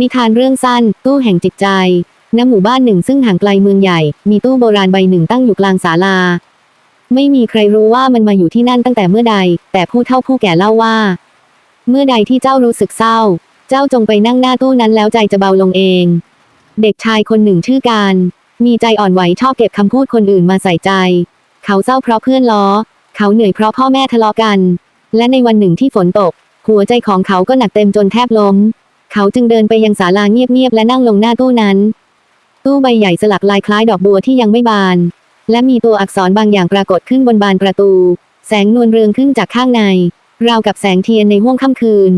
นิทานเรื่องสั้น ตู้แห่งจิตใจ ณ หมู่บ้านหนึ่งซึ่งห่างไกลเมืองใหญ่ มีตู้โบราณใบหนึ่งตั้งอยู่กลางศาลา ไม่มีใครรู้ว่ามันมาอยู่ที่นั่นตั้งแต่เมื่อใด แต่ผู้เฒ่าผู้แก่เล่าว่า เมื่อใดที่เจ้ารู้สึกเศร้า เจ้าจงไปนั่งหน้าตู้นั้นแล้วใจจะเบาลงเอง เด็กชายคนหนึ่งชื่อการ มีใจอ่อนไหวชอบเก็บคำพูดคนอื่นมาใส่ใจ เขาเศร้าเพราะเพื่อนล้อ เขาเหนื่อยเพราะพ่อแม่ทะเลาะกัน และในวันหนึ่งที่ฝนตก หัวใจของเขาก็หนักเต็มจนแทบล้ม เขาจึงเดินไปยังศาลาเงียบๆและนั่งลงหน้าตู้นั้น ตู้ใบใหญ่สลักลายคล้ายดอกบัวที่ยังไม่บาน และมีตัวอักษรบางอย่างปรากฏขึ้นบนบานประตู แสงนวลเรืองขึ้นจากข้างใน ราวกับแสงเทียนในห้วงค่ำคืน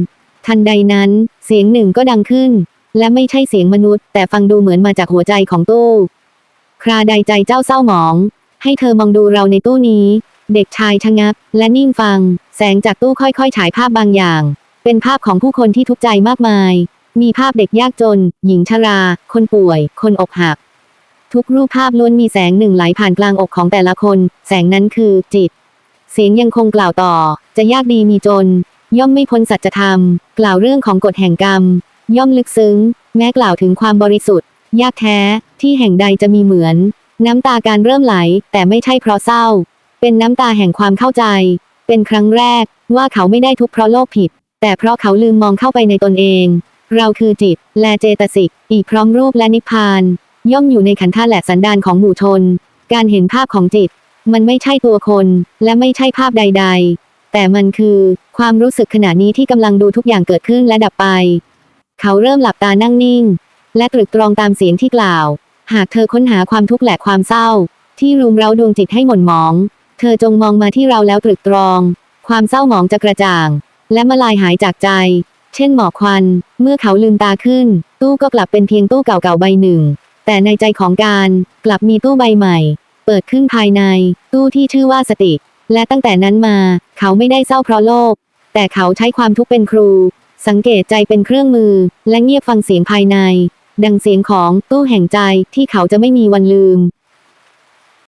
ทันใดนั้น เสียงหนึ่งก็ดังขึ้น และไม่ใช่เสียงมนุษย์ แต่ฟังดูเหมือนมาจากหัวใจของตู้คราใดใจเจ้าเศร้าหมอง ให้เธอมองดูเราในตู้นี้ เด็กชายชะงัก และนิ่งฟัง แสงจากตู้ค่อยๆ ฉายภาพบางอย่าง เป็นภาพของผู้คนที่ทุกข์ใจมากมาย มีภาพเด็กยากจน หญิงชรา คนป่วย คนอกหัก ทุกรูปภาพล้วนมีแสงหนึ่งไหลผ่านกลางอกของแต่ละคน แสงนั้นคือจิต เสียงยังคงกล่าวต่อ จะยากดีมีจน ย่อมไม่พ้นสัจธรรม กล่าวเรื่องของกฎแห่งกรรม ย่อมลึกซึ้ง แม้กล่าวถึงความบริสุทธิ์ ยากแท้ ที่แห่งใดจะมีเหมือน น้ำตาการเริ่มไหล แต่ไม่ใช่เพราะเศร้า เป็นน้ำตาแห่งความเข้าใจ เป็นครั้งแรกว่าเขาไม่ได้ทุกข์เพราะโลกผิด แต่เพราะเขาลืมมองเข้าไปในตนเอง เราคือจิต และเจตสิก อีกพร้อมรูปและนิพพาน ย่อมอยู่ในขันธ์ธาตุและสันดานของหมู่ชน การเห็นภาพของจิต มันไม่ใช่ตัวคน และไม่ใช่ภาพใด ๆ แต่มันคือ ความรู้สึกขณะนี้ที่กำลังดูทุกอย่างเกิดขึ้นและดับไป เขาเริ่มหลับตานั่งนิ่ง และตรึกตรองตามเสียงที่กล่าว หากเธอค้นหาความทุกข์และความเศร้า ที่รุมเร้าดวงจิตให้หม่นหมอง เธอจงมองมาที่เราแล้วตรึกตรอง ความเศร้าหมองจะกระจ่าง และมาลายหายจากใจ เช่นหมอกควัน เมื่อเขาลืมตาขึ้น ตู้ก็กลับเป็นเพียงตู้เก่าๆใบหนึ่ง แต่ในใจของการกลับมีตู้ใบใหม่ เปิดขึ้นภายใน ตู้ที่ชื่อว่าสติ และตั้งแต่นั้นมา เขาไม่ได้เศร้าเพราะโลกแต่เขาใช้ความทุกข์เป็นครู สังเกตใจเป็นเครื่องมือ และเงียบฟังเสียงภายใน ดังเสียงของตู้แห่งใจที่เขาจะไม่มีวันลืม